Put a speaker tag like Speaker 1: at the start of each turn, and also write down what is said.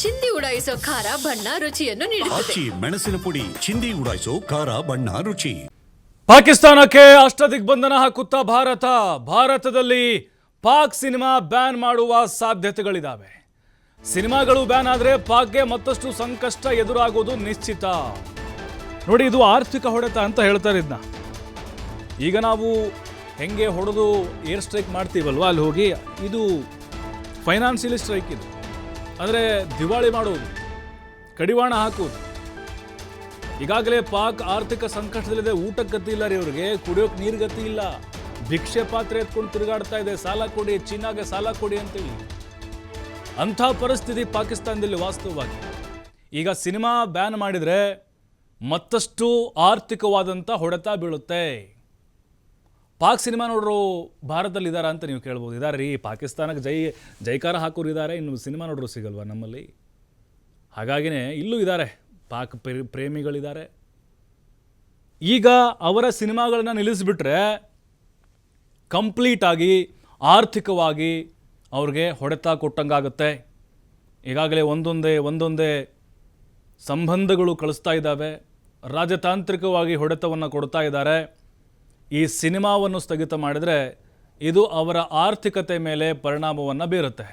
Speaker 1: ಚಿಂದಿ ಉಡಾಯಿಸೋ ಖಾರ ಬಣ್ಣ ರುಚಿಯನ್ನು ನೀಡುತ್ತದೆ.
Speaker 2: ಆಚಿ ಮೆಣಸಿನ ಪುಡಿ ಚಿಂದಿ ಉಡಾಯಿಸೋ ಖಾರ ಬಣ್ಣ ರುಚಿ.
Speaker 3: ಪಾಕಿಸ್ತಾನಕ್ಕೆ ಅಷ್ಟದಿಗ್ಬಂಧನ ಹಾಕುತ್ತಾ ಭಾರತ. ಭಾರತದಲ್ಲಿ ಪಾಕ್ ಸಿನಿಮಾ ಬ್ಯಾನ್ ಮಾಡುವ ಸಾಧ್ಯತೆಗಳಿದ್ದಾವೆ ಸಿನಿಮಾಗಳು ಬ್ಯಾನ್ ಆದರೆ ಪಾಕ್ಗೆ ಮತ್ತಷ್ಟು ಸಂಕಷ್ಟ ಎದುರಾಗೋದು ನಿಶ್ಚಿತ. ನೋಡಿ ಇದು ಆರ್ಥಿಕ ಹೊಡೆತ ಅಂತ ಹೇಳ್ತಾರೆ ಇದನ್ನ ಈಗ ನಾವು ಹೆಂಗೆ ಹೊಡೆದು ಏರ್ ಸ್ಟ್ರೈಕ್ ಮಾಡ್ತೀವಲ್ವಾ ಅಲ್ಲಿ ಹೋಗಿ ಇದು ಫೈನಾನ್ಷಿಯಲಿ ಸ್ಟ್ರೈಕ್ ಇದು. ಅಂದರೆ ದಿವಾಳಿ ಮಾಡುವುದು, ಕಡಿವಾಣ ಹಾಕುವುದು. ಈಗಾಗಲೇ ಪಾಕ್ ಆರ್ಥಿಕ ಸಂಕಷ್ಟದಲ್ಲಿದೆ, ಊಟಕ್ಕೆ ಗತಿ ಇಲ್ಲ ರೀ ಅವ್ರಿಗೆ ಕುಡಿಯೋಕೆ ನೀರು ಗತಿ ಇಲ್ಲ. ಭಿಕ್ಷೆ ಪಾತ್ರೆ ಎತ್ಕೊಂಡು ತಿರುಗಾಡ್ತಾ ಇದೆ, ಸಾಲ ಕೊಡಿ, ಚೀನಾಗೆ ಸಾಲ ಕೊಡಿ ಅಂತೇಳಿ. ಅಂಥ ಪರಿಸ್ಥಿತಿ ಪಾಕಿಸ್ತಾನದಲ್ಲಿ ವಾಸ್ತವವಾಗಿ. ಈಗ ಸಿನಿಮಾ ಬ್ಯಾನ್ ಮಾಡಿದರೆ ಮತ್ತಷ್ಟು ಆರ್ಥಿಕವಾದಂಥ ಹೊಡೆತ ಬೀಳುತ್ತೆ. ಪಾಕ್ ಸಿನಿಮಾ ನೋಡ್ರು ಭಾರತದಲ್ಲಿ ಇದ್ದಾರಾ ಅಂತ ನೀವು ಕೇಳ್ಬೋದು. ಇದ್ದಾರೆ ರೀ, ಪಾಕಿಸ್ತಾನಕ್ಕೆ ಜೈ, ಜೈಕಾರ ಹಾಕೋರು ಇದ್ದಾರೆ ಇನ್ನು ಸಿನಿಮಾ ನೋಡ್ರು ಸಿಗಲ್ವಾ ನಮ್ಮಲ್ಲಿ? ಹಾಗಾಗಿನೇ ಇಲ್ಲೂ ಇದ್ದಾರೆ ಪಾಕ್ ಪ್ರೇಮಿ- ಪ್ರೇಮಿಗಳಿದ್ದಾರೆ ಈಗ ಅವರ ಸಿನಿಮಾಗಳನ್ನ ನಿಲ್ಲಿಸಿಬಿಟ್ರೆ ಕಂಪ್ಲೀಟಾಗಿ, ಆರ್ಥಿಕವಾಗಿ ಅವ್ರಿಗೆ ಹೊಡೆತ ಕೊಟ್ಟಂಗಾಗುತ್ತೆ. ಈಗಾಗಲೇ ಒಂದೊಂದೇ ಒಂದೊಂದೇ ಸಂಬಂಧಗಳು ಕಳಿಸ್ತಾ ಇದ್ದಾವೆ. ರಾಜತಾಂತ್ರಿಕವಾಗಿ ಹೊಡೆತವನ್ನು ಕೊಡ್ತಾ ಇದ್ದಾರೆ. ಈ ಸಿನಿಮಾವನ್ನು ಸ್ಥಗಿತ ಮಾಡಿದರೆ ಇದು ಅವರ ಆರ್ಥಿಕತೆ ಮೇಲೆ ಪರಿಣಾಮವನ್ನು ಬೀರುತ್ತೆ.